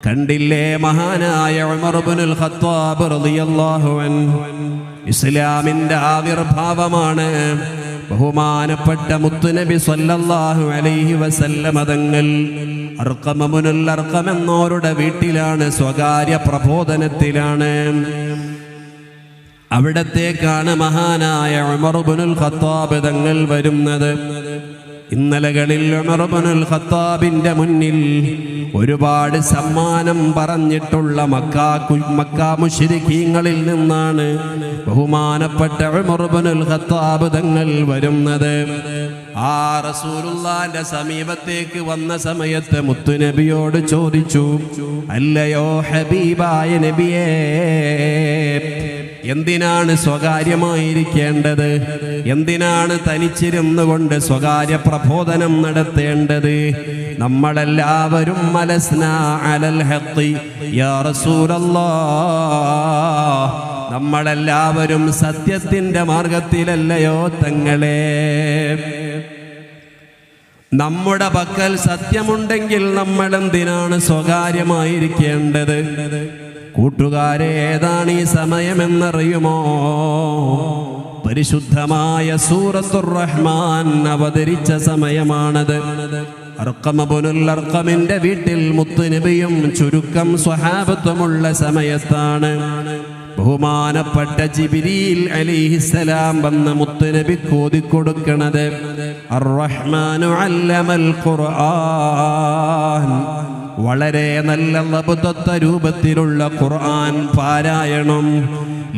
കണ്ടില്ലേ മഹാനായ ഉമർബുനുൽ ഖത്താബ് റളിയല്ലാഹു അൻഹു? ഇസ്ലാമിന്റെ ആവിർഭാവമാണ് ബഹുമാനപ്പെട്ട മുത്തുനബി സല്ലല്ലാഹു അലൈഹി വസല്ലമ തങ്ങൾ അർക്കമമുനുൽ അർക്കം എന്നോരുടെ വീട്ടിലാണ് സ്വകാര്യ പ്രബോധനത്തിലാണ്. അവിടത്തേക്കാണ് മഹാനായ ഉമർബുനുൽ ഖത്താബ് തങ്ങൾ വരുന്നത്. ഇന്നലകളിൽ ഉണർബനുൽ ഖത്താബിന്റെ മുന്നിൽ ഒരുപാട് സമ്മാനം പറഞ്ഞിട്ടുള്ള മക്കാ മക്കാ മുഷിരിക്കീങ്ങളിൽ നിന്നാണ് ബഹുമാനപ്പെട്ട ഉമർബനുൽ ഖത്താബ് തങ്ങൾ വരുന്നത്. ആ റസൂലുള്ളാന്റെ സമീപത്തേക്ക് വന്ന സമയത്ത് മുത്തുനബിയോട് ചോദിച്ചു അല്ലയോ ഹബീബായ നബിയേ എന്തിനാണ് സ്വകാര്യമായിരിക്കേണ്ടത്? എന്തിനാണ് തനിച്ചിരുന്നു കൊണ്ട് സ്വകാര്യ പ്രബോധനം നടത്തേണ്ടത്? നമ്മളെല്ലാവരും അലൽ യാ റസൂലല്ലാ നമ്മളെല്ലാവരും സത്യത്തിന്റെ മാർഗത്തിലല്ലയോ തങ്ങളെ? നമ്മുടെ പക്കൽ സത്യമുണ്ടെങ്കിൽ നമ്മൾ എന്തിനാണ് സ്വകാര്യമായിരിക്കേണ്ടത്? കൂട്ടുകാരെ ഏതാണ് ഈ സമയമെന്നറിയുമോ? പരിശുദ്ധമായ സൂറത്തുർ റഹ്മാൻ അവതരിച്ച സമയമാണത്. അർക്കമബുനുല്ലർക്കമിന്റെ വീട്ടിൽ മുത്തുനബിയും ചുരുക്കം സ്വഹാബത്വമുള്ള സമയത്താണ്. ബഹുമാനപ്പെട്ട ജിബിരിയിൽ അലിഹിസലാം വന്ന മുത്തുനബി കോതിക്കൊടുക്കണത്. അർറഹ്മാനു അല്ലമൽ ഖുർആൻ. വളരെ നല്ല ലബുദ്ധത്ത രൂപത്തിലുള്ള ഖുർആൻ പാരായണം.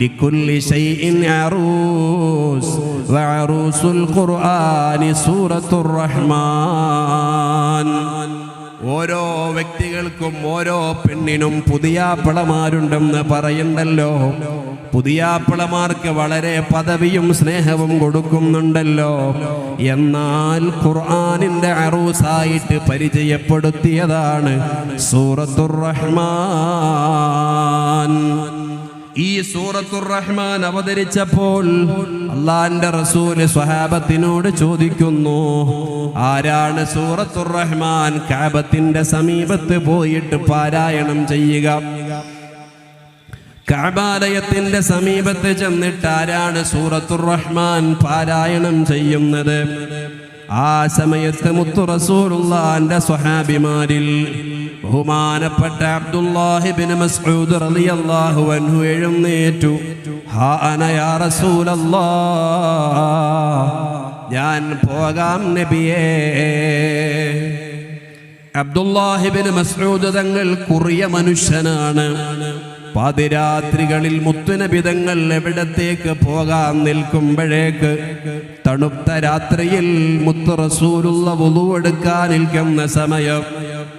ലിക്കുല്ലി ഷൈഇൻ അറൂസ് വഅറൂസുൽ ഖുർആനി സൂറത്തുർ റഹ്മാൻ. ഓരോ വ്യക്തികൾക്കും ഓരോ പെണ്ണിനും പുതിയാപ്പിളമാരുണ്ടെന്ന് പറയണ്ടല്ലോ. പുതിയാപ്പിളമാർക്ക് വളരെ പദവിയും സ്നേഹവും കൊടുക്കുന്നുണ്ടല്ലോ. എന്നാൽ ഖുർആാനിന്റെ അറൂസായിട്ട് പരിചയപ്പെടുത്തിയതാണ് സൂറത്തുർ റഹ്മാൻ ഈ സൂറത്തുർ റഹ്മാൻ അവതരിച്ചപ്പോൾ അള്ളാന്റെ റസൂൽ സ്വഹാബത്തിനോട് ചോദിക്കുന്നു ആരാണ് സൂറത്തുർ റഹ്മാൻ കാബത്തിന്റെ സമീപത്ത് പോയിട്ട് പാരായണം ചെയ്യുക? കാബാലയത്തിന്റെ സമീപത്ത് ചെന്നിട്ട് ആരാണ് സൂറത്തുർ റഹ്മാൻ പാരായണം ചെയ്യുന്നത്? ആ സമയത്ത് മുത്തു റസൂലുള്ളാന്റെ സ്വഹാബിമാരിൽ ബഹുമാനപ്പെട്ട അബ്ദുല്ലാഹിബിൻ മസ്ഊദ് റളിയല്ലാഹു അൻഹു എഴുന്നേറ്റു. ഹാ അന യാ റസൂലല്ലാഹ് ഞാൻ പോകാം നബിയേ. അബ്ദുല്ലാഹിബിൻ മസ്ഊദ് തങ്ങൾ കുറിയ മനുഷ്യനാണ്. പാതിരാത്രികളിൽ മുത്തുനബിതങ്ങൾ എവിടത്തേക്ക് പോകാൻ നിൽക്കുമ്പോഴേക്ക് തണുത്ത രാത്രിയിൽ മുത്തുറസൂരുള്ള വുതുവെടുക്കാൻ നിൽക്കുന്ന സമയം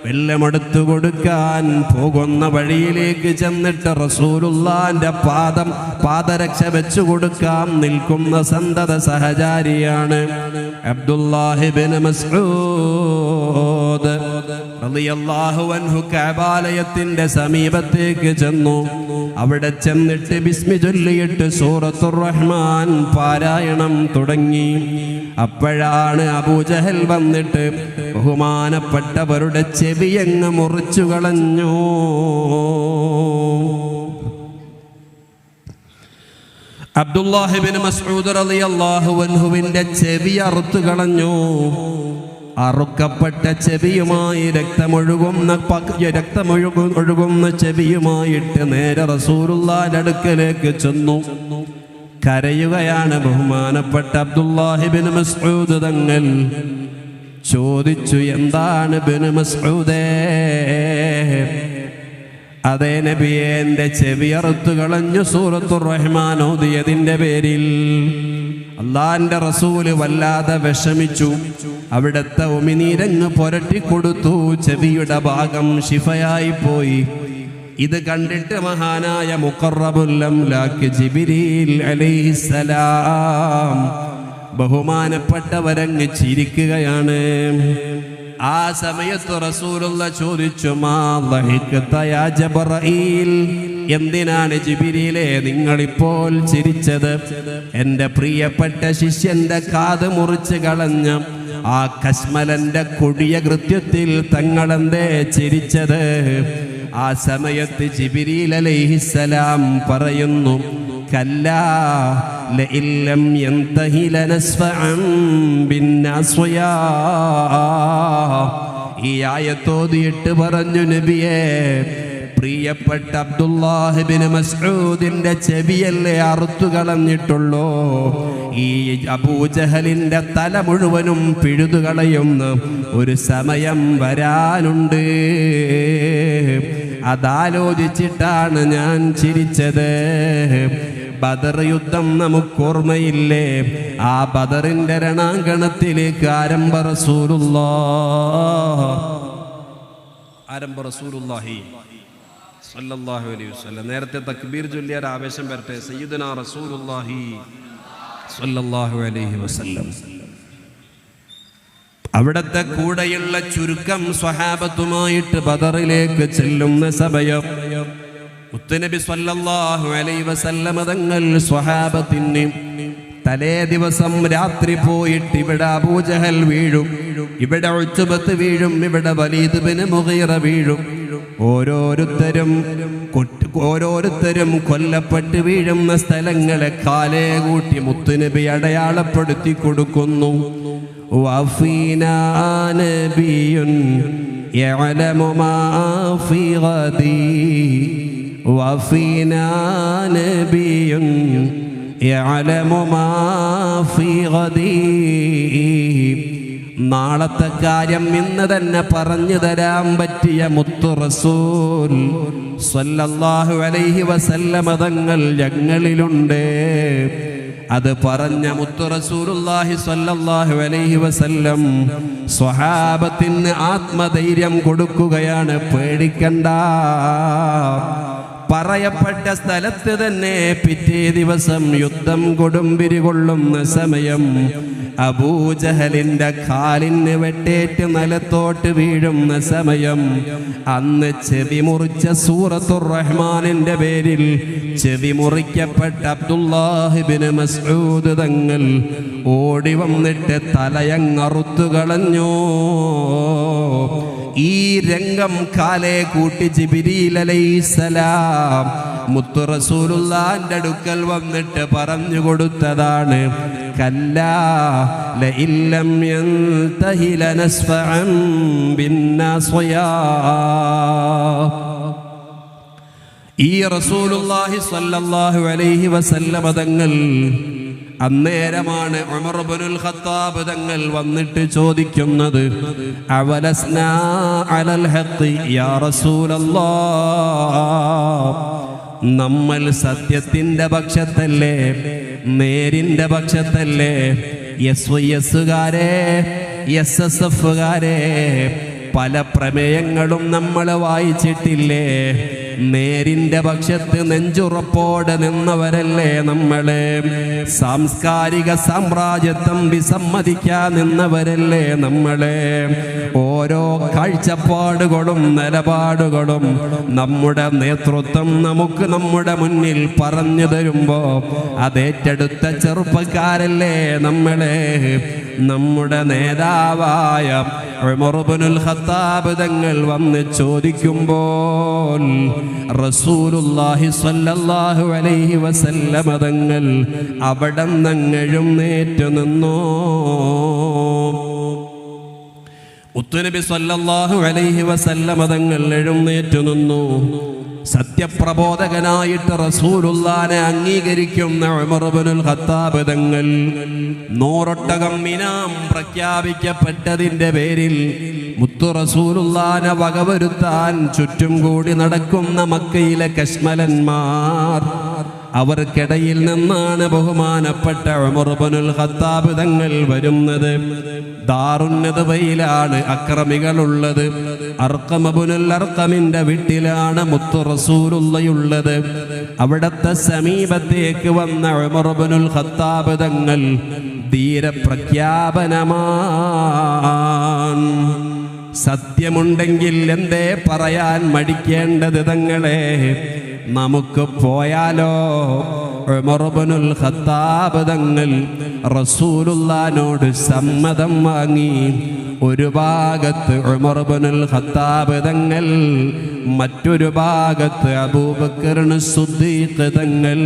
വെല്ലമെടുത്തു കൊടുക്കാൻ പോകുന്ന വഴിയിലേക്ക് ചെന്നിട്ട് റസൂലുള്ളാന്റെ പാദം പാദരക്ഷ വെച്ചു കൊടുക്കാൻ നിൽക്കുന്ന സന്തത സഹചാരിയാണ് അബ്ദുല്ലാഹിബിൻ മസ്ഊദ്. റളിയല്ലാഹു അൻഹു കഅബാലയത്തിന്റെ സമീപത്തേക്ക് ചെന്നു. അവിടെ ചെന്നിട്ട് ബിസ്മി ചൊല്ലിയിട്ട് സൂറത്തുർ റഹ്മാൻ പാരായണം തുടങ്ങി. അപ്പോഴാണ് അബൂജഹൽ വന്നിട്ട് ബഹുമാനപ്പെട്ടവരുടെ ചെവിയങ്ങ് മുറിച്ചു കളഞ്ഞു. അബ്ദുല്ലാഹിബിൻ മസ്ഊദ് റളിയല്ലാഹു അൻഹുവിന്റെ ചെവി അറുത്തു കളഞ്ഞു. അറുക്കപ്പെട്ട ചെവിയുമായി രക്തമൊഴുകുന്ന രക്തമൊഴുകു ഒഴുകുന്ന ചെവിയുമായിട്ട് നേരെ റസൂറുള്ളടുക്കലേക്ക് ചെന്നു. കരയുകയാണ് ബഹുമാനപ്പെട്ട അബ്ദുല്ലാഹിബിൻ മസ്ഊദ് തങ്ങൾ. ചോദിച്ചു എന്താണ് ബിൻ മസ്ഊദേ? അതേ നബിയെ ചെവിയറുത്തു കളഞ്ഞു സൂറത്തുർ റഹ്മാൻ പേരിൽ. അള്ളാന്റെ റസൂൽ വല്ലാതെ വിഷമിച്ചു. അവിടുത്തെ ഉമിനീരങ്ങ് പുരട്ടിക്കൊടുത്തു ചെവിയുടെ ഭാഗം ശിഫയായി പോയി. ഇത് കണ്ടിട്ട് മഹാനായ മുഖറബുല്ലം ലാക്ക് ജിബിരിൽ അലൈഹിസ്സലാം ബഹുമാനപ്പെട്ടവരങ്ങ് ചിരിക്കുകയാണ്. ആ സമയത്ത് റസൂലുള്ള ചോദിച്ചു എന്തിനാണ് ജിബിരിയിലെ നിങ്ങളിപ്പോൾ ചിരിച്ചത്? എന്റെ പ്രിയപ്പെട്ട ശിഷ്യന്റെ കാത് മുറിച്ച് കളഞ്ഞ ആ കശ്മലന്റെ കൊടിയ കൃത്യത്തിൽ തങ്ങളെന്തേ ചിരിച്ചത്? ആ സമയത്ത് ജിബിരിയിൽ അലൈഹിസ്സലാം പറയുന്നു കല്ലാ لم ينتهي لنسفعا ബിന്നാസ്വയാ ഈ ആയത്തോതിയിട്ട് പറഞ്ഞു നബിയേ പ്രിയപ്പെട്ട അബ്ദുല്ലാഹിബിന് മസ്ഊദിന്റെ ചെവിയല്ലേ അറുത്തു കളഞ്ഞിട്ടുള്ളൂ. ഈ അബൂജഹലിന്റെ തല മുഴുവനും പിഴുതുകളയുന്ന ഒരു സമയം വരാനുണ്ട്. അതാലോചിച്ചിട്ടാണ് ഞാൻ ചിരിച്ചത്. ബദർ യുദ്ധം നമുക്ക് നമുക്കോർമ്മയില്ലേ? ആ ബദറിന്റെ രണാങ്കണത്തിലേക്ക് ആരംഭ റസൂലുള്ള. ആരംഭ റസൂലുള്ളാഹി സല്ലല്ലാഹു അലൈഹി വസല്ലം. നേരത്തെ തക്ബീർ ചൊല്ലിയ ആവേശം വരട്ടെ. സയ്യിദുനാ റസൂലുള്ളാഹി സല്ലല്ലാഹു അലൈഹി വസല്ലം. അവിടത്തെ കൂടെയുള്ള ചുരുക്കം സ്വഹാബത്തുമായിട്ട് ബദറിലേക്ക് ചെല്ലുന്ന സമയം മുത്തുനബി സല്ലല്ലാഹു അലൈഹി വസല്ലമ തങ്ങൾ സ്വഹാബത്തിന് തലേ ദിവസം രാത്രി പോയിട്ട് ഇവിടെ അബൂജഹൽ വീഴും ഇവിടെ ഉത്ബത്ത് വീഴും ഇവിടെ വലീദ് ബിന് മുഗീറ വീഴും. ഓരോരുത്തരും ഓരോരുത്തരും കൊല്ലപ്പെട്ട് വീഴുന്ന സ്ഥലങ്ങളെ കാലേ കൂട്ടി മുത്തുനബി അടയാളപ്പെടുത്തി കൊടുക്കുന്നു. وفينا نبي يعلم ما في غدي وفينا نبي يعلم ما في غدي നാളത്തെ കാര്യം ഇന്ന് തന്നെ പറഞ്ഞു തരാൻ പറ്റിയ മുത്തു റസൂൽ സ്വല്ലല്ലാഹു അലൈഹി വസല്ലമ തങ്ങൾ ഞങ്ങളിലുണ്ട് അത് പറഞ്ഞ മുത്തുറസൂറുല്ലാഹി അലൈഹി വസല്ലം സ്വഹാബത്തിന് ആത്മധൈര്യം കൊടുക്കുകയാണ്. പേടിക്കണ്ട. പറയപ്പെട്ട സ്ഥലത്ത് തന്നെ പിറ്റേ ദിവസം യുദ്ധം കൊടുമ്പിരി കൊള്ളുന്ന സമയം അബൂജഹലിന്റെ കാലിന് വെട്ടേറ്റ് നിലത്തോട്ട് വീഴുന്ന സമയം. അന്ന് ചെവി മുറിച്ച സൂറത്തുർ റഹ്മാനിന്റെ പേരിൽ ചെവി മുറിക്കപ്പെട്ട അബ്ദുല്ലാഹിബിന് മസ്ഊദ് തങ്ങൾ ഓടി വന്നിട്ട് തലയങ്ങറുത്തു കളഞ്ഞു. ഈ രംഗം കാലേ കൂട്ടി ജിബിരിലലൈസലാം മുത്തു റസൂലുള്ളാന്റെ അടുക്കൽ വന്നിട്ട് പറഞ്ഞു കൊടുത്തതാണ്. കല്ലാ ഈ റസൂലുള്ളാഹി സ്വല്ലല്ലാഹു അലൈഹി വസല്ലമ തങ്ങൾ അന്നേരമാണ് ഉമർ ഇബ്നുൽ ഖത്താബ് തങ്ങൾ വന്നിട്ട് ചോദിക്കുന്നത് അവലസ്നാ അലൽ യാ റസൂലല്ലാഹ് നമ്മൾ സത്യത്തിന്റെ പക്ഷത്തല്ലേ? നേരിന്റെ പക്ഷത്തല്ലേ? എസ് വൈ എസ് എസ് എഫുകാരെ പല പ്രമേയങ്ങളും നമ്മൾ വായിച്ചിട്ടില്ലേ? നേരിന്റെ പക്ഷത്ത് നെഞ്ചുറപ്പോടെ നിന്നവരല്ലേ നമ്മളെ? സാംസ്കാരിക സാമ്രാജ്യത്വം വിസമ്മതിക്കാൻ നിന്നവരല്ലേ നമ്മളെ? ഓരോ കാഴ്ചപ്പാടുകളും നിലപാടുകളും നമ്മുടെ നേതൃത്വം നമുക്ക് നമ്മുടെ മുന്നിൽ പറഞ്ഞു തരുമ്പോ അതേറ്റെടുത്ത ചെറുപ്പക്കാരല്ലേ നമ്മളെ? നമ്മുടെ നേതാവായ ഉമറുബ്നുൽ ഖത്താബ് തങ്ങൾ വന്ന് ചോദിക്കുമ്പോൾ റസൂലുള്ളാഹി സ്വല്ലല്ലാഹു അലൈഹി വസല്ലമ തങ്ങൾ അവിടെ നങ്ങഴും നേറ്റു നിന്നോ? മുത്തുനബി സല്ലല്ലാഹു അലൈഹി വസല്ലമ തങ്ങൾ എഴുന്നേറ്റു നിന്നു. സത്യപ്രബോധകനായിട്ട് റസൂലുല്ലാനെ അംഗീകരിക്കുന്ന ഉമർ ഇബ്നുൽ ഖത്താബ് തങ്ങൾ. നൂറൊട്ടകം മിനാം പ്രഖ്യാപിക്കപ്പെട്ടതിന്റെ പേരിൽ മുത്തു റസൂലുല്ലാനെ വകവരുത്താൻ ചുറ്റും കൂടി നടക്കുന്ന മക്കയിലെ കശ്മലന്മാർ അവർക്കിടയിൽ നിന്നാണ് ബഹുമാനപ്പെട്ട ഉമർബനുൽ ഖത്താബ് തങ്ങൾ വരുന്നത്. ദാറുന്നതവയിലാണ് അക്രമികളുള്ളത്. അർക്കമബുനുൽ അർക്കമിന്റെ വീട്ടിലാണ് മുത്തു റസൂലുള്ളയുള്ളത്. അവിടത്തെ സമീപത്തേക്ക് വന്ന ഉമർബനുൽ ഖത്താബ് തങ്ങൾ ധീരപ്രഖ്യാപനമാണ് സത്യമുണ്ടെങ്കിൽ എന്തേ പറയാൻ മടിക്കേണ്ടത് തങ്ങളെ? നമുക്ക് പോയാലോ? ഉമർബനുൽ ഖത്താബ് തങ്ങൾ റസൂലുള്ളാനോട് സമ്മതം വാങ്ങി. ഒരു ഭാഗത്ത് ഉമർബനുൽ ഖത്താബ് തങ്ങൾ മറ്റൊരു ഭാഗത്ത് അബൂബക്കറിന് സുദ്ദീഖ് തങ്ങൾ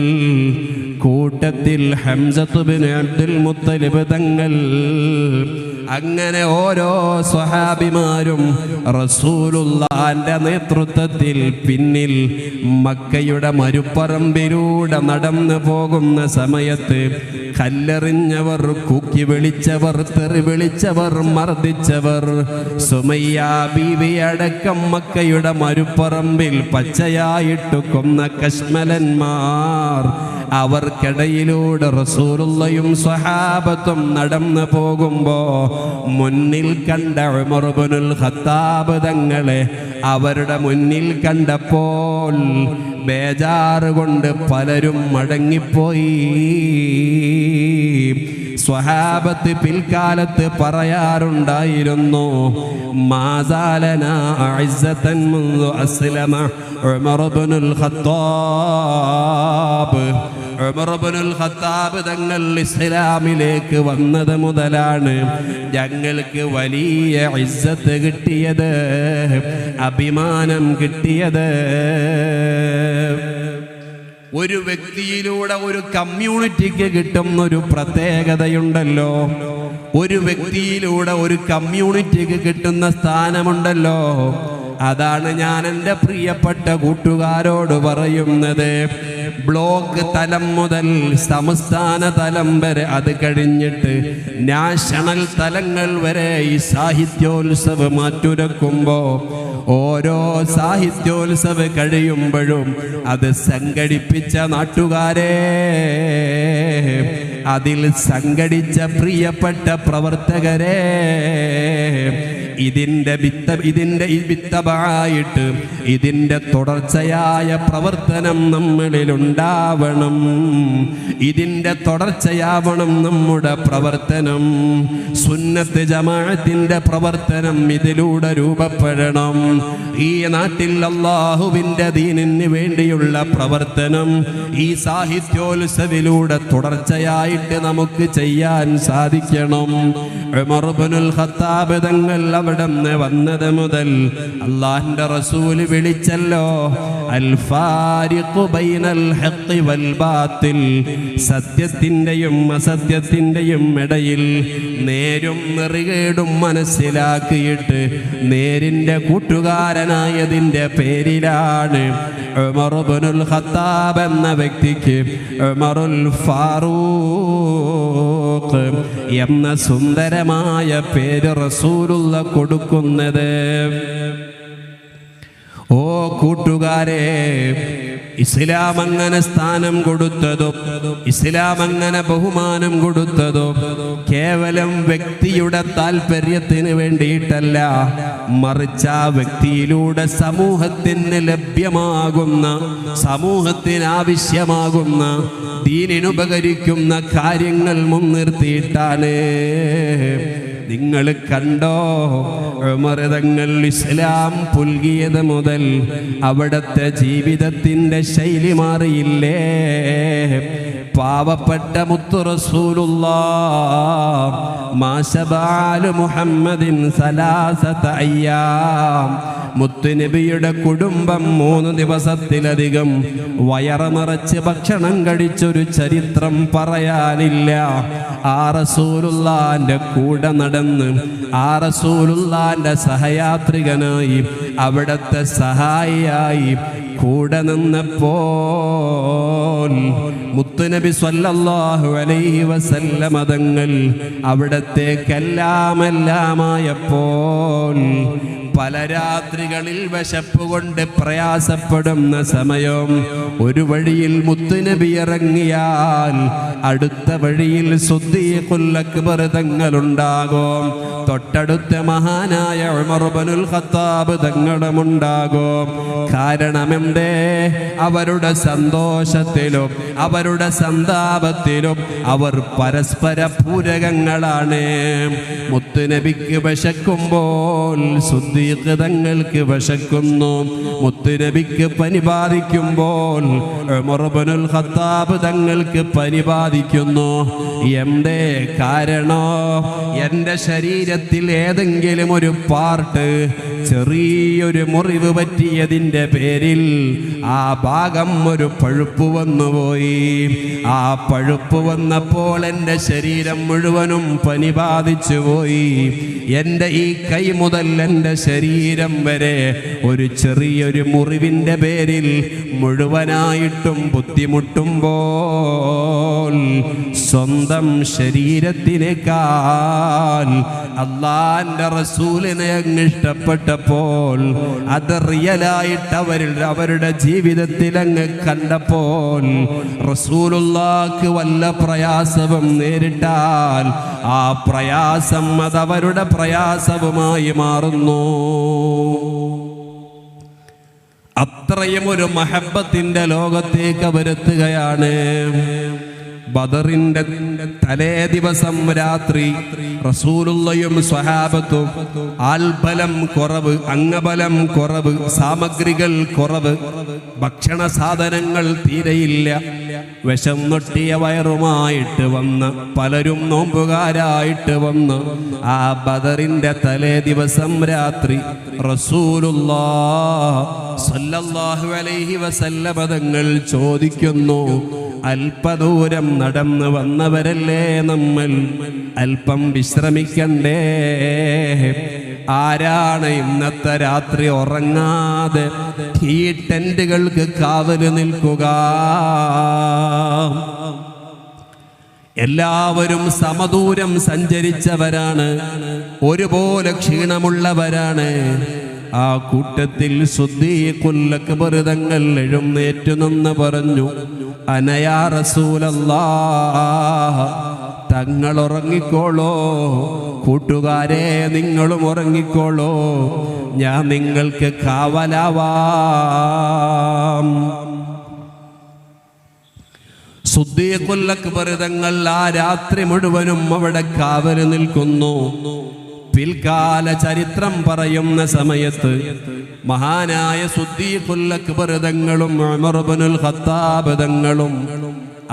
കൂട്ടത്തിൽ ഹംസത്ത് ബിൻ അബ്ദുൽ മുത്തലിബ് തങ്ങൾ. അങ്ങനെ ഓരോ സ്വഹാബിമാരും റസൂലുള്ളാന്റെ നേതൃത്വത്തിൽ പിന്നിൽ മക്കയുടെ മരുപ്പറമ്പിലൂടെ നടന്നു പോകുന്ന സമയത്ത് കല്ലെറിഞ്ഞവർ കുക്കി വിളിച്ചവർ തെറി വിളിച്ചവർ മർദ്ദിച്ചവർ. സുമയ്യ ബീവി അടക്കം മക്കയുടെ മരുപ്പറമ്പിൽ പച്ചയായിട്ട് കൊന്ന കശ്മലന്മാർ. അവർക്കിടയിലൂടെ റസൂലുള്ളയും സ്വഹാബത്തും നടന്നു പോകുമ്പോ മുന്നിൽ കണ്ട ഉമർബുനുൽ ഖത്താബ് തങ്ങളെ അവരുടെ മുന്നിൽ കണ്ടപ്പോൾ ബേജാറുകൊണ്ട് പലരും മടങ്ങിപ്പോയി. സ്വഹാബത്ത് പിൽക്കാലത്ത് പറയാറുണ്ടായിരുന്നു മാസാലന അഇസ്സതൻ Umar ibn al Khattab. Khattab തങ്ങൾ ഇസ്ലാമിലേക്ക് വന്നത് മുതലാണ് ഞങ്ങൾക്ക് വലിയ ഇസ്സത്ത് കിട്ടിയത് അഭിമാനം കിട്ടിയത്. ഒരു വ്യക്തിയിലൂടെ ഒരു കമ്മ്യൂണിറ്റിക്ക് കിട്ടുന്ന ഒരു പ്രത്യേകതയുണ്ടല്ലോ. ഒരു വ്യക്തിയിലൂടെ ഒരു കമ്മ്യൂണിറ്റിക്ക് കിട്ടുന്ന സ്ഥാനമുണ്ടല്ലോ. അതാണ് ഞാൻ എന്റെ പ്രിയപ്പെട്ട കൂട്ടുകാരോട് പറയുന്നത്. ബ്ലോക്ക് തലം മുതൽ സംസ്ഥാന തലം വരെ അത് കഴിഞ്ഞിട്ട് നാഷണൽ തലങ്ങൾ വരെ ഈ സാഹിത്യോത്സവം മാറ്റുരക്കുമ്പോൾ ഓരോ സാഹിത്യോത്സവ കഴിയുമ്പോഴും അത് സംഘടിപ്പിച്ച നാട്ടുകാരെ അതിൽ സംഘടിച്ച പ്രിയപ്പെട്ട പ്രവർത്തകരെ ഇതിന്റെ വിത്ത ഇതിന്റെ വിത്തമായിട്ട് ഇതിന്റെ തുടർച്ചയായ പ്രവർത്തനം നമ്മളിൽ ഉണ്ടാവണം ഇതിന്റെ തുടർച്ചയാവണം നമ്മുടെ പ്രവർത്തനം. സുന്നത്ത് ജമാഅത്തിന്റെ പ്രവർത്തനം ഇതിലൂടെ രൂപപ്പെടണം. ഈ നാട്ടിൽ അള്ളാഹുവിന്റെ ദീനിന് വേണ്ടിയുള്ള പ്രവർത്തനം ഈ സാഹിത്യോത്സവിലൂടെ തുടർച്ചയായിട്ട് നമുക്ക് ചെയ്യാൻ സാധിക്കണം. ഖത്താബ് തങ്ങൾ അവിടെ വന്നത് മുതൽ അള്ളാഹിന്റെ റസൂൽ വിളിച്ചല്ലോ സത്യത്തിന്റെയും അസത്യത്തിന്റെയും ഇടയിൽ നേരും നെറികേടും മനസ്സിലാക്കിയിട്ട് നേരിന്റെ കൂട്ടുകാരനായതിന്റെ പേരിലാണ് ഉമർ ഇബ്നുൽ ഖത്താബ് എന്ന വ്യക്തിക്ക് ഉമറുൽ ഫാറൂഖ് എന്ന സുന്ദരമായ പേര് റസൂലുള്ള കൊടുക്കുന്നത്. ഓ കൂട്ടുകാരെ ഇസ്ലാം അങ്ങനെ സ്ഥാനം കൊടുത്തതും ഇസ്ലാം അങ്ങനെ ബഹുമാനം കൊടുത്തതും കേവലം വ്യക്തിയുടെ താല്പര്യത്തിന് വേണ്ടിയിട്ടല്ല മറിച്ച് വ്യക്തിയിലൂടെ സമൂഹത്തിന് ലഭ്യമാകുന്ന സമൂഹത്തിന് ആവശ്യമാകുന്ന ദീനിനുപകരിക്കുന്ന കാര്യങ്ങൾ മുൻനിർത്തിയിട്ടാണ്. നിങ്ങൾ കണ്ടോ? ഉമറിതങ്ങൾ ഇസ്ലാം പുൽകിയത് മുതൽ അവിടുത്തെ ജീവിതത്തിന്റെ ശൈലി മാറിയില്ലേ? പാവപ്പെട്ട മുത്തു മുഹമ്മദിൻ മുത്തുനബിയുടെ കുടുംബം മൂന്ന് ദിവസത്തിലധികം വയറ് നിറച്ച് ഭക്ഷണം കഴിച്ചൊരു ചരിത്രം പറയാനില്ല. ആ റസൂലുള്ളാന്റെ കൂടെ നടന്ന് ആ റസൂലുള്ളാന്റെ സഹയാത്രികനായി അവിടത്തെ സഹായിയായി കൂടെ നിന്നപ്പോൾ മുത്തുനബി സ്വല്ലല്ലാഹു അലൈഹി വസല്ല മതങ്ങൾ അവിടത്തേക്കെല്ലാമെല്ലാമായപ്പോൾ പല രാത്രികളിൽ വിശപ്പ് കൊണ്ട് പ്രയാസപ്പെടുന്ന സമയം ഒരു വഴിയിൽ മുത്തുനബി ഇറങ്ങിയാൽ അടുത്ത വഴിയിൽ സുദ്ധിയെ കൊല്ലക്ക് തങ്ങളുണ്ടാകും തൊട്ടടുത്ത മഹാനായ ഉമർബനുൽ ഖത്താബ് തങ്ങളുമുണ്ടാകും. കാരണമെന്തേ? അവരുടെ സന്തോഷത്തിലും അവരുടെ സന്താപത്തിലും അവർ പരസ്പര പൂരകങ്ങളാണ്. മുത്തുനബിക്ക് വിശക്കുമ്പോൾ സുദ്ദീഖ് തങ്ങൾക്ക് വിശക്കുന്നു. മുത്തുനബിക്ക് പനി ബാധിക്കുമ്പോൾ ഖത്താബ് തങ്ങൾക്ക് പനി ബാധിക്കുന്നു. എന്തേ കാരണോ? എന്റെ ശരീരത്തിൽ ഏതെങ്കിലും ഒരു പാർട്ട് ചെറിയൊരു മുറിവ് പറ്റിയതിന്റെ പേരിൽ ആ ഭാഗം ഒരു പഴുപ്പ് വന്നുപോയി ആ പഴുപ്പ് വന്നപ്പോൾ എന്റെ ശരീരം മുഴുവനും പനി ബാധിച്ചു പോയി. എന്റെ ഈ കൈ മുതൽ എന്റെ ശരീരം വരെ ഒരു ചെറിയൊരു മുറിവിന്റെ പേരിൽ മുഴുവനായിട്ടും ബുദ്ധിമുട്ടുമ്പോൾ സ്വന്തം ശരീരത്തിനേക്കാൾ അള്ളാന്റെ റസൂലിനെ അങ്ങ് ഇഷ്ടപ്പെട്ടപ്പോൾ അത് റിയലായിട്ട് അവരിൽ അവരുടെ ജീവിതത്തിൽ അങ്ങ് കണ്ടപ്പോൾ റസൂലുള്ളാക്ക് വല്ല പ്രയാസവും നേരിട്ടാൽ ആ പ്രയാസം അത് അവരുടെ പ്രയാസവുമായി മാറുന്നു. അത്രയും ഒരു മഹബത്തിന്റെ ലോകത്തേക്ക് അവരെത്തുകയാണ് ബദറിന്റെ തലേ ദിവസം രാത്രി റസൂലുള്ളയും സ്വഹാബത്തും ആൽബലം കുറവ് അംഗബലം കുറവ് സാമഗ്രികൾ കുറവ് ഭക്ഷണ സാധനങ്ങൾ തീരെയില്ല. വിഷം നൊട്ടിയ വയറുമായിട്ട് വന്ന് പലരും നോമ്പുകാരായിട്ട് വന്ന് ആ ബദറിന്റെ തലേ ദിവസം രാത്രി റസൂലുള്ളാ അലൈഹി തങ്ങൾ ചോദിക്കുന്നു അല്പദൂരം നടന്നു വന്നവരല്ലേ നമ്മൾ? അല്പം വിശ്രമിക്കണ്ടേ. ആരാണ് ഇന്നത്തെ രാത്രി ഉറങ്ങാതെ ഈ ടെന്റുകൾക്ക് കാവൽ നിൽക്കുക? എല്ലാവരും സമദൂരം സഞ്ചരിച്ചവരാണ്. ഒരുപോലെ ക്ഷീണമുള്ളവരാണ്. ആ കൂട്ടത്തിൽ ശുദ്ധീകുല്ലക്ബറുതങ്ങൾ എഴുന്നേറ്റു നിന്ന് പറഞ്ഞു അനയാ റസൂലല്ലാ തങ്ങൾ ഉറങ്ങിക്കോളോ കൂട്ടുകാരെ നിങ്ങളും ഉറങ്ങിക്കോളോ ഞാൻ നിങ്ങൾക്ക് കാവലാവാം. സുദ്ദീഖുല്ലക്ബറിതങ്ങൾ ആ രാത്രി മുഴുവനും അവിടെ കാവൽ നിൽക്കുന്നു. പിൽക്കാല ചരിത്രം പറയുന്ന സമയത്ത് മഹാനായ ഖത്താബിതങ്ങളും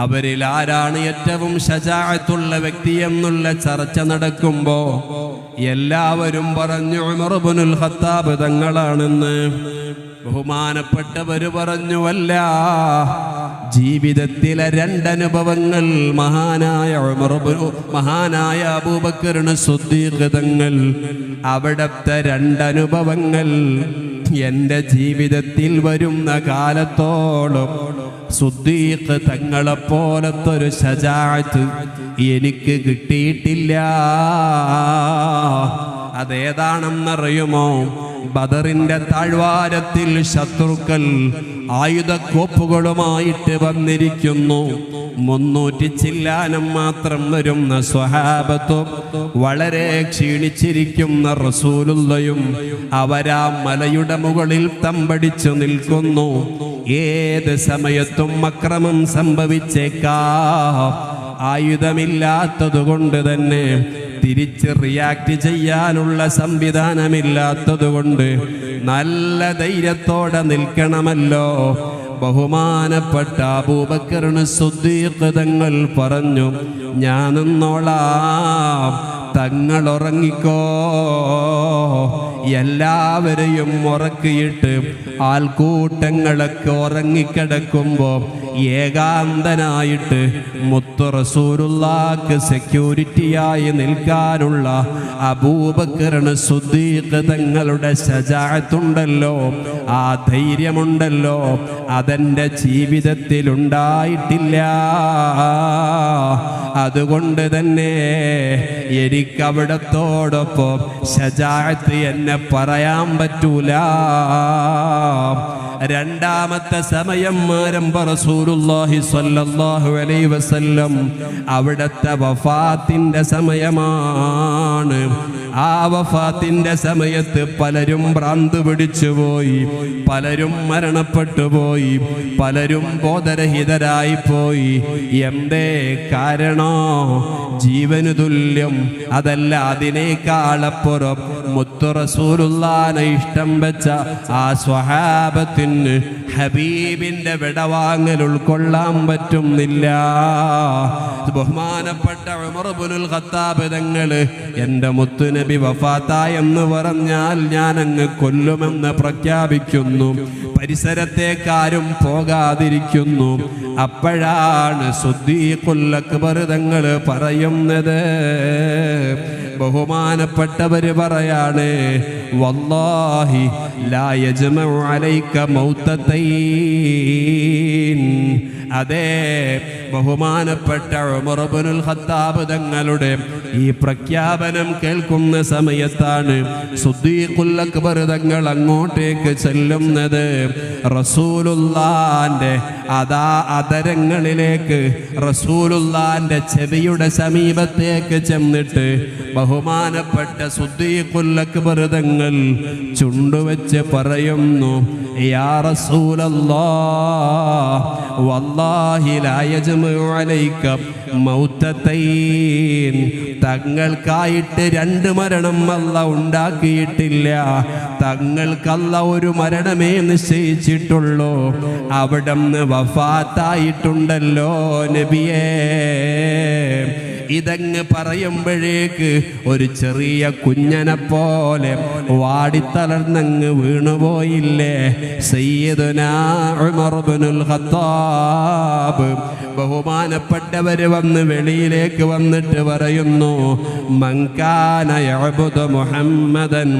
അവരിൽ ആരാണ് ഏറ്റവും ശജാഅത്തുള്ള വ്യക്തി എന്നുള്ള ചർച്ച നടക്കുമ്പോ എല്ലാവരും പറഞ്ഞു ഖത്താബ് തങ്ങളാണെന്ന്. ബഹുമാനപ്പെട്ടവര് പറഞ്ഞുവല്ല. ജീവിതത്തിലെ രണ്ടനുഭവങ്ങൾ മഹാനായ മഹാനായ അബൂബക്കറിന് സുദീർഘതങ്ങൾ അവിടത്തെ രണ്ടനുഭവങ്ങൾ എന്റെ ജീവിതത്തിൽ വരുന്ന കാലത്തോളം സുദ്ദീഖ് തങ്ങളെപ്പോലത്തൊരു ശജാത്ത് എനിക്ക് കിട്ടിയിട്ടില്ല. അതേതാണെന്നറിയുമോ? ബദറിന്റെ താഴ്വാരത്തിൽ ശത്രുക്കൾ ആയുധക്കോപ്പുകളുമായിട്ട് വന്നിരിക്കുന്നു. മുന്നൂറ്റി ചില്ലാനം മാത്രം വരുന്ന സ്വഹാബത്തും വളരെ ക്ഷീണിച്ചിരിക്കുന്ന റസൂലുള്ളയും അവരാ മലയുടെ മുകളിൽ തമ്പടിച്ചു നിൽക്കുന്നു. ഏത് സമയത്തും അക്രമം സംഭവിച്ചേക്കാം. ആയുധമില്ലാത്തതുകൊണ്ട് തന്നെ തിരിച്ച് റിയാക്ട് ചെയ്യാനുള്ള സംവിധാനമില്ലാത്തതുകൊണ്ട് നല്ല ധൈര്യത്തോടെ നിൽക്കണമല്ലോ. ബഹുമാനപ്പെട്ട അബൂബക്കറിന് സുദീർഘതങ്ങൾ പറഞ്ഞു ഞാൻ നിന്നോളാം. തങ്ങൾ ഉറങ്ങിക്കോ. എല്ലാവരെയും ഉറക്കിയിട്ട് ആൾക്കൂട്ടങ്ങളൊക്കെ ഉറങ്ങിക്കിടക്കുമ്പോൾ ഏകാന്തനായിട്ട് മുത്തു റസൂലുള്ളാക്ക് സെക്യൂരിറ്റിയായി നിൽക്കാനുള്ള അബൂബക്കറിന് സുദ്ദീഖ് തങ്ങളുടെ ശജാത്തുണ്ടല്ലോ ആ ധൈര്യമുണ്ടല്ലോ അതെന്റെ ജീവിതത്തിലുണ്ടായിട്ടില്ല. അതുകൊണ്ട് തന്നെ എനിക്കവിടത്തോടൊപ്പം ശജാത്ത് എന്നെ പറയാൻ പറ്റൂല. രണ്ടാമത്തെ സമയം ആരംഭ റസൂലുള്ളാഹി സ്വല്ലല്ലാഹു അലൈഹി വസല്ലം അവിടുത്തെ വഫാത്തിന്റെ സമയമാണ്. ആ വഫാത്തിന്റെ സമയത്ത് പലരും ഭ്രാന്ത് പിടിച്ചുപോയി പലരും മരണപ്പെട്ടു പോയി പലരും ബോധരഹിതരായി പോയി എന്തേ കാരണോ? ജീവന് തുല്യം. അതല്ല അതിനേക്കാളപ്പുറം മുത്തു റസൂലുല്ലാനെ ഇഷ്ടം വെച്ച ആ സ്വഹാബത്തിന് ഹബീബിന്റെ വിടവാങ്ങൽ ഉൾക്കൊള്ളാൻ പറ്റുന്നില്ല. ബഹുമാനപ്പെട്ട ഉമർബുൽ ഖത്താബ് തങ്ങൾ മുത്തുനബി വഫാത്ത എന്ന് പറഞ്ഞാൽ ഞാൻ അങ്ങ് കൊല്ലുമെന്ന് പ്രഖ്യാപിക്കുന്നു. പരിസരത്തേക്കാരും പോകാതിരിക്കുന്നു. അപ്പോഴാണ് സുദ്ദീഖുൽ തങ്ങൾ പറയുന്നത്. ബഹുമാനപ്പെട്ടവര് പറയാണ് والله لا يجمع عليك موتتين. അതേ ബഹുമാനപ്പെട്ട ഉമർബുൽ ഖത്താബ് തങ്ങളുടെ ഈ പ്രഖ്യാപനം കേൾക്കുന്ന സമയത്താണ് സുദ്ദീഖുൽ അക്ബർ തങ്ങൾ അങ്ങോട്ടേക്ക് ചെല്ലുന്നത്. റസൂലുള്ളാന്റെ അതാ അതരങ്ങളിലേക്ക് റസൂലുള്ളാന്റെ ചെവിയുടെ സമീപത്തേക്ക് ചെന്നിട്ട് ബഹുമാനപ്പെട്ട സുദ്ദീഖുൽ അക്ബർ തങ്ങൾ ചുണ്ടുവെച്ച് പറയുന്നു യാ റസൂലല്ലാ വല്ലാഹി ലാ യജ്മഉ അലൈക മൗത്തത്തൈൻ തങ്ങൾക്കായിട്ട് രണ്ട് മരണം അല്ല ഉണ്ടാക്കിയിട്ടില്ല. തങ്ങൾക്കല്ല ഒരു മരണമേ നിശ്ചയിച്ചിട്ടുള്ളൂ. അവിടം വഫാത്തായിട്ടുണ്ടല്ലോ നബിയേ. ഇതങ്ങ് പറയുമ്പോഴേക്ക് ഒരു ചെറിയ കുഞ്ഞനെ പോലെ വാടിത്തളർന്നങ്ങ് വീണുപോയില്ലേ ഖത്താബ് ബഹുമാനപ്പെട്ടവര് വന്ന് വെളിയിലേക്ക് വന്നിട്ട് പറയുന്നു മങ്കാന മുഹമ്മദൻ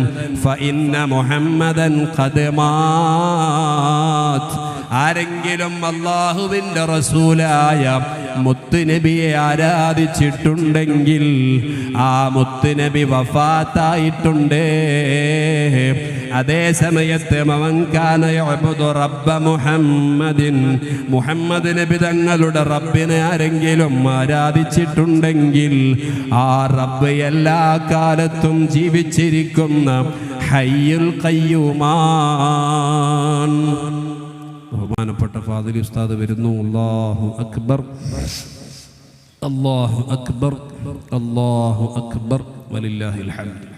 ഫ ഇന്ന മുഹമ്മദൻ ഖദ് മാത്. ആരെങ്കിലും അള്ളാഹുവിന്റെ റസൂലായ മുത്തുനബിയെ ആരാധിച്ചിട്ടുണ്ടെങ്കിൽ ആ മുത്തുനബി വഫാത്തായിട്ടുണ്ട്. അതേ സമയത്ത് റബ്ബ മുഹമ്മദിൻ മുഹമ്മദ് നബി തങ്ങളുടെ റബ്ബിനെ ആരെങ്കിലും ആരാധിച്ചിട്ടുണ്ടെങ്കിൽ ആ റബ്ബ് എല്ലാ കാലത്തും ജീവിച്ചിരിക്കുന്ന ഹയ്യുൽ കയ്യുമാൻ ബഹുമാനപ്പെട്ട ഫാദിലി ഉസ്താദ് വരുന്നു. അല്ലാഹു അക്ബർ. അല്ലാഹു അക്ബർ. അല്ലാഹു അക്ബർ. വലില്ലാഹിൽ ഹംദ്.